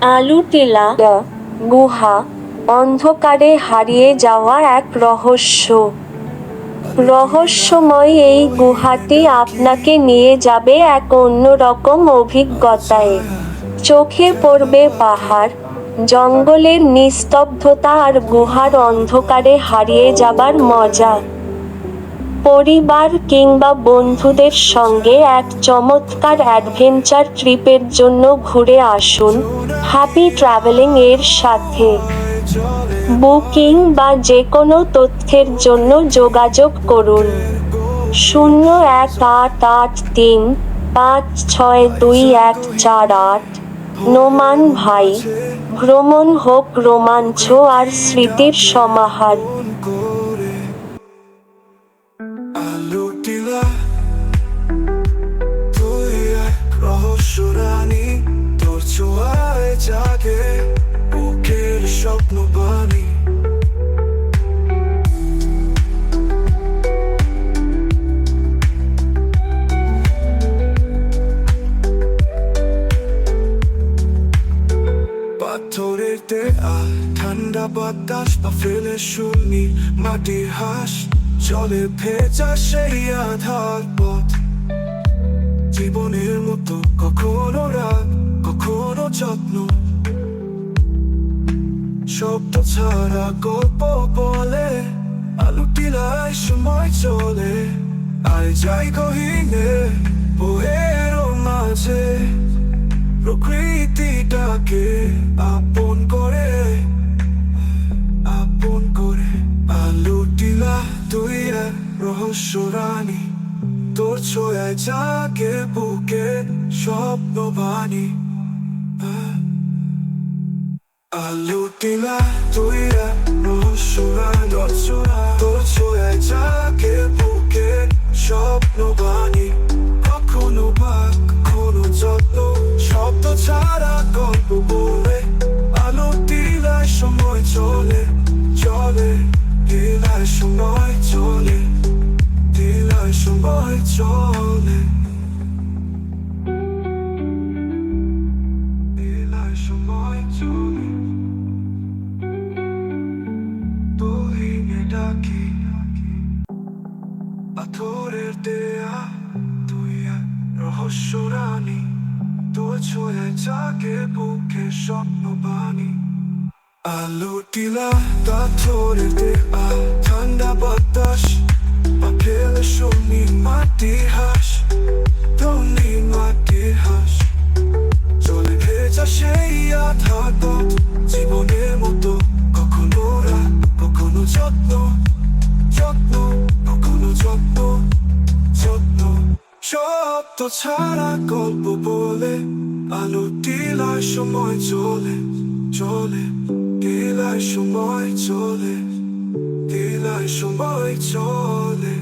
আলু টিলা গুহা, অন্ধকারে হারিয়ে যাওয়া এক রহস্য। রহস্যময় এই গুহাটি আপনাকে নিয়ে যাবে এক অন্যরকম অভিজ্ঞতায়। চোখে পড়বে পাহাড়, জঙ্গলের নিস্তব্ধতা আর গুহার অন্ধকারে হারিয়ে যাবার মজা। পরিবার কিংবা বন্ধুদের সঙ্গে এক চমৎকার অ্যাডভেঞ্চার ট্রিপের জন্য ঘুরে আসুন হ্যাপি ট্রাভেলিং এর সাথে। বুকিং বা যে কোনো তথ্যের জন্য যোগাযোগ করুন। শূন্য এক আট আট তিন পাঁচ ছয় দুই এক চার আট। নোমান ভাই, ভ্রমণ হোক, রোমাঞ্চ আর স্মৃতির সমাহার। রানী, তোর ছোঁয়ায় জাগে বুকের স্বপ্ন বাণী। পাথরের দেয়াল ঠান্ডা বাতাস বা ফেলে শুনি মাটির হাঁস, জলে ভেজা সেই আধার পথ। জীবনের মতো কখনো যত্ন। শব্দ ছাড়া গল্প বলে আলু টিলায় সময় চলে। আয় যাই গহীনে বহের মাঝে। প্রকৃতিটাকে আপন করে আপন করে। আলু টিলা তুই রহস্য রানী, তোর ছোঁয়ায় জাগে বুকে স্বপ্ন বাণী আলু টিলা তুই এক রহস্য রানী তোর ছোঁয়া তোর বুকে স্বপ্ন বাণী কখনো ভাগ কখনো যত্ন শব্দ ছাড়া গল্প বলে আলো টিলায় সময় চলে চলে টিলায় সময় চলে টিলায় সময় চলে রহস্য রানী তোর ছোঁয়ায় জাগে বুকে স্বপ্ন বানি আলো টিলা পাথরের আ ঠান্ডা বাতাস পাখেলে শুনি মাটি। শব্দ ছাড়া গল্প বলে আলো টিলায় সময় চলে চলে টিলায় সময় চলে টিলায় সময় চলে।